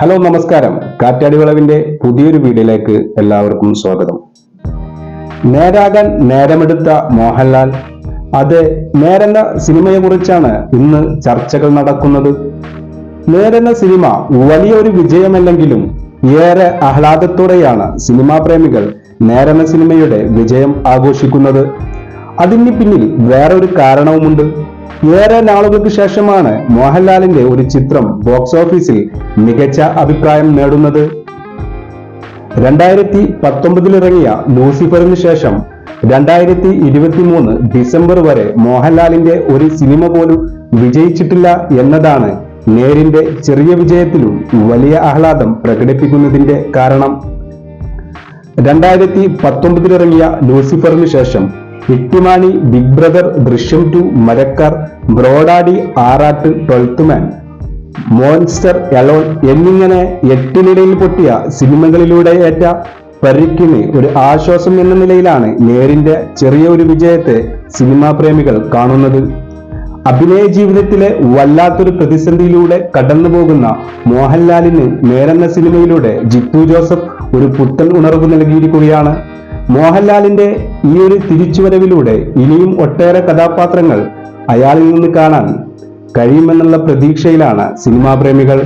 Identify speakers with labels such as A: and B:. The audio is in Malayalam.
A: ഹലോ നമസ്കാരം. കാറ്റാടി വിളവിന്റെ പുതിയൊരു വീഡിയോയിലേക്ക് എല്ലാവർക്കും സ്വാഗതം. നേരാകാൻ നേരമെടുത്ത മോഹൻലാൽ. അത് നേരെന്ന സിനിമയെ കുറിച്ചാണ് ഇന്ന് ചർച്ചകൾ നടക്കുന്നത്. നേരെന്ന സിനിമ വലിയൊരു വിജയമല്ലെങ്കിലും ഏറെ ആഹ്ലാദത്തോടെയാണ് സിനിമാ പ്രേമികൾ നേരെന്ന സിനിമയുടെ വിജയം ആഘോഷിക്കുന്നത്. അതിന് പിന്നിൽ വേറൊരു കാരണവുമുണ്ട്. ഏറെ നാളുകൾക്ക് ശേഷമാണ് മോഹൻലാലിന്റെ ഒരു ചിത്രം ബോക്സ് ഓഫീസിൽ മികച്ച അഭിപ്രായം നേടുന്നത്. രണ്ടായിരത്തി പത്തൊമ്പതിൽ ഇറങ്ങിയ ലൂസിഫറിന് ശേഷം രണ്ടായിരത്തി ഇരുപത്തി മൂന്ന് ഡിസംബർ വരെ മോഹൻലാലിന്റെ ഒരു സിനിമ പോലും വിജയിച്ചിട്ടില്ല എന്നതാണ് നേരിന്റെ ചെറിയ വിജയത്തിലും വലിയ ആഹ്ലാദം പ്രകടിപ്പിക്കുന്നതിന്റെ കാരണം. രണ്ടായിരത്തി പത്തൊമ്പതിലിറങ്ങിയ ലൂസിഫറിന് ശേഷം Ittimani Big Brother Drishyam Two Marakkar Bro Daddy Aarattu Twelfth Man. Monster Elon എന്നിങ്ങനെ എട്ടിനിടയിൽ പൊട്ടിയ സിനിമകളിലൂടെ ഏറ്റ പരിക്കിന് ഒരു ആശ്വാസം എന്ന നിലയിലാണ് നേരിന്റെ ചെറിയ ഒരു വിജയത്തെ സിനിമാ പ്രേമികൾ കാണുന്നത്. അഭിനയ ജീവിതത്തിലെ വല്ലാത്തൊരു പ്രതിസന്ധിയിലൂടെ കടന്നു പോകുന്ന മോഹൻലാലിന് നേരെന്ന സിനിമയിലൂടെ ജിത്തു ജോസഫ് ഒരു പുത്തൻ ഉണർവ് നൽകിയിരിക്കുകയാണ്. മോഹൻലാലിന്റെ ഈ ഒരു തിരിച്ചുവരവിലൂടെ ഇനിയും ഒട്ടേറെ കഥാപാത്രങ്ങൾ അയാളിൽ നിന്ന് കാണാൻ കഴിയുമെന്നുള്ള പ്രതീക്ഷയിലാണ് സിനിമാ പ്രേമികൾ.